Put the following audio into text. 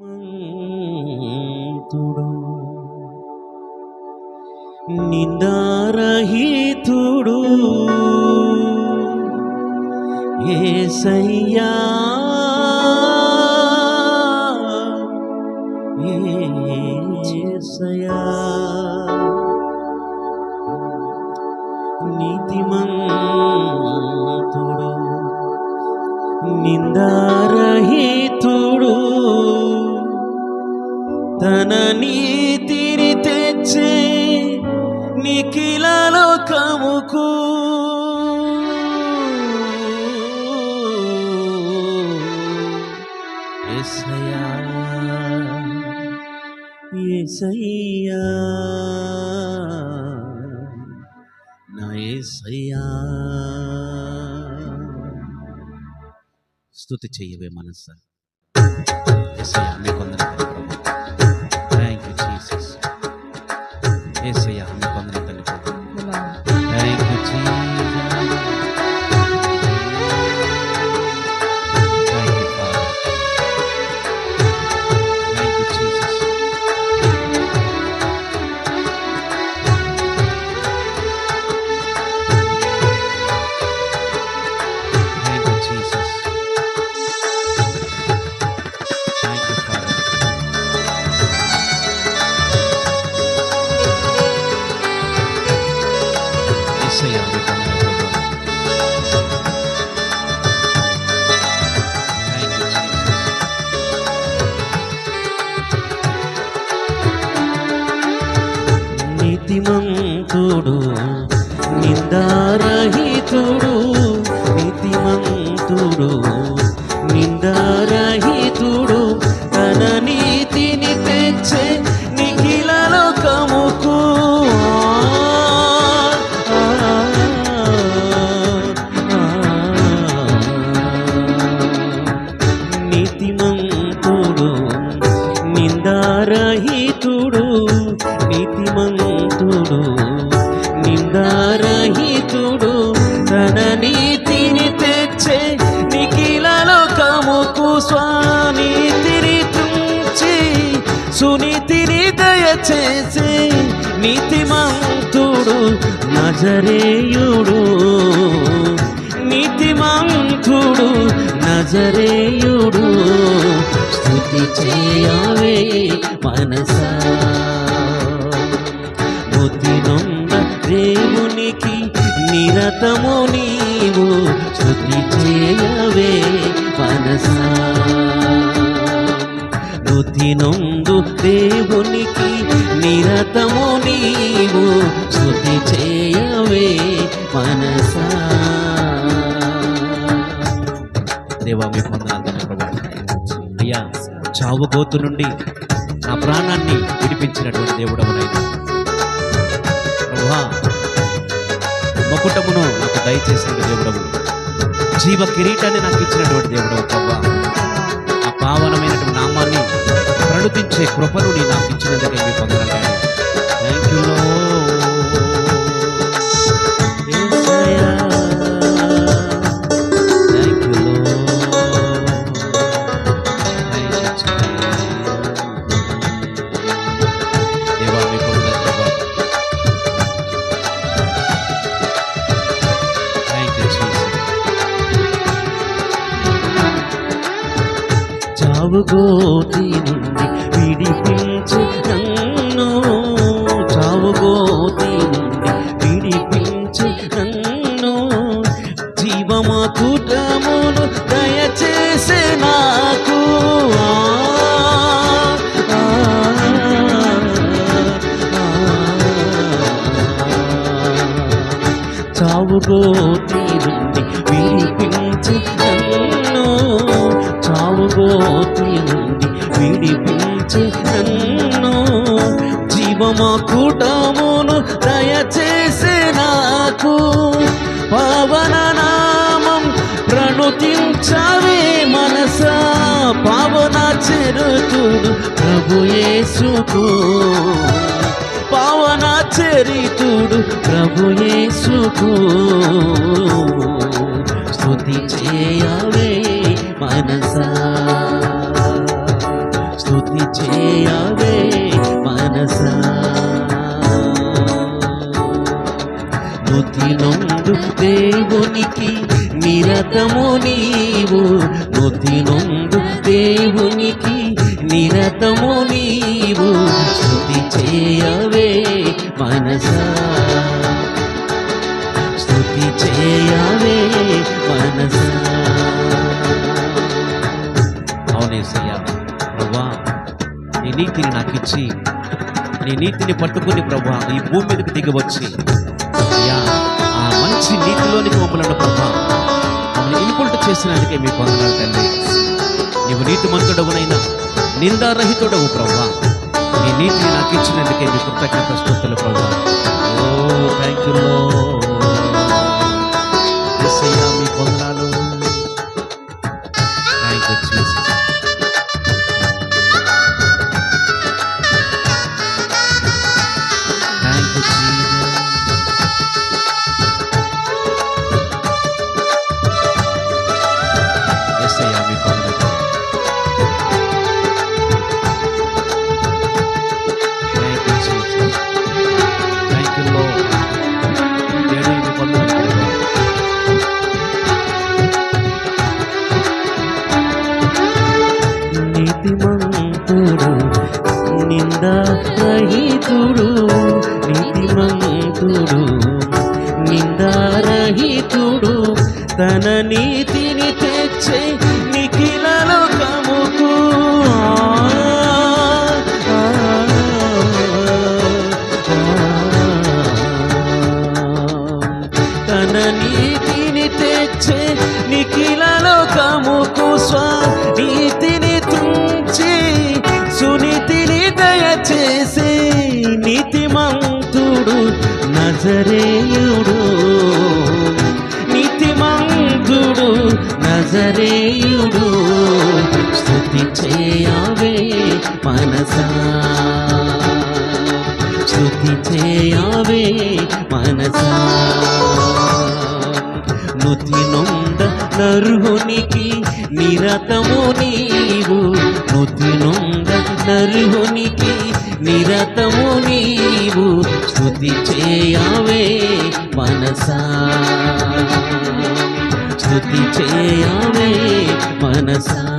మంతుడు. నిందారహితుడు. ఏసయ్యా. ఏసయ్యా. నీతిమంతుడు. నిందారహితుడు. తన నీతిని తెచ్చే నిఖిల లోకముకు. యేసయ్యా యేసయ్యా నా యేసయ్యా స్తుతి చెయ్యవే మనసు యేసయ్యా కొందరు చేసే నీతిమంతుడు నజరేయుడు. నీతిమంతుడు నజరేయుడు. స్థుతి చేయవే మనసా. బుద్ధి నొంద దేవునికి నిరతము నీవు. స్థుతి చేయవే మనసా. బుద్ధి నొందు దేవునికి నిరతము నీవు స్థుతి చేయవే మనసా. దేవా మీ అయ్యా చావు గోతు నుండి నా ప్రాణాన్ని విడిపించినటువంటి దేవుడవునైనా. ప్రభా మకుటమును నాకు దయచేసిన దేవుడవు. జీవ కిరీటాన్ని నాకు ఇచ్చినటువంటి దేవుడవు ప్రభా ఆ పావనమైనటువంటి నామాన్ని ప్రణుతించే కృపను నీ నాకు ఇచ్చినందుకే మీ పొందగలిగాను థ్యాంక్ యూ థ్యాంక్ యూ దేవా మీ పొందగల ప్రభా థ్యాంక్ యూ జీసస్ చావుగోతి నుండి విడిపించు నన్ను. చావుగోతి నుండి విడిపించు నన్ను. జీవమా కూటమును దయచేసే నాకు. ఆ, చావుగోతి నుండి విడిపించు నన్ను. చావుగోతి నుండి విడిపి విడిపించి నన్ను జీవమా కూటమును దయచేసే నాకు పవన నామం ప్రణుతించవే మనసా. పవన చెరుతుడు ప్రభుయేసుకు పవన చరితుడు ప్రభుయేసుకు స్తుతి చేయవే మనసా. చేయవే మనసా. నుతి నొందు దేవునికి నిరతము నీవు. నుతి నొందు దేవునికి నిరతము నీవు. స్థుతి చేయవే మనసా. స్థుతి చేయవే మనసా. అవునేసయ్యా నీ నీతిని నాకు ఇచ్చి నీ నీతిని పట్టుకుని ప్రభా ఈ భూమి మీదకి దిగవచ్చి అయ్యా ఆ మంచి నీతిలోనికి మమ్మల్ని ప్రభా మమ్మల్ని ఇన్పుల్ట్ చేసినందుకే మీకు వందనాలు తండ్రి. నీవు నీతిమంతుడవునైనా నిందారహితుడవు ప్రభా. నీ నీతిని నాకు ఇచ్చినందుకే మీ కృతజ్ఞత స్థుతులు ప్రభా. నిందారహితుడు నీతిమంతుడు నిందారహితుడు తన నీతి మనసా. స్థుతి చేయవే మనసా. నుతి నొంద నరుహునికి నిరతము నీవు. నుతి నొంద నరుహునికి నిరతము నీవు. స్థుతి చేయవే మనసా. స్థుతి చేయవే మనసా.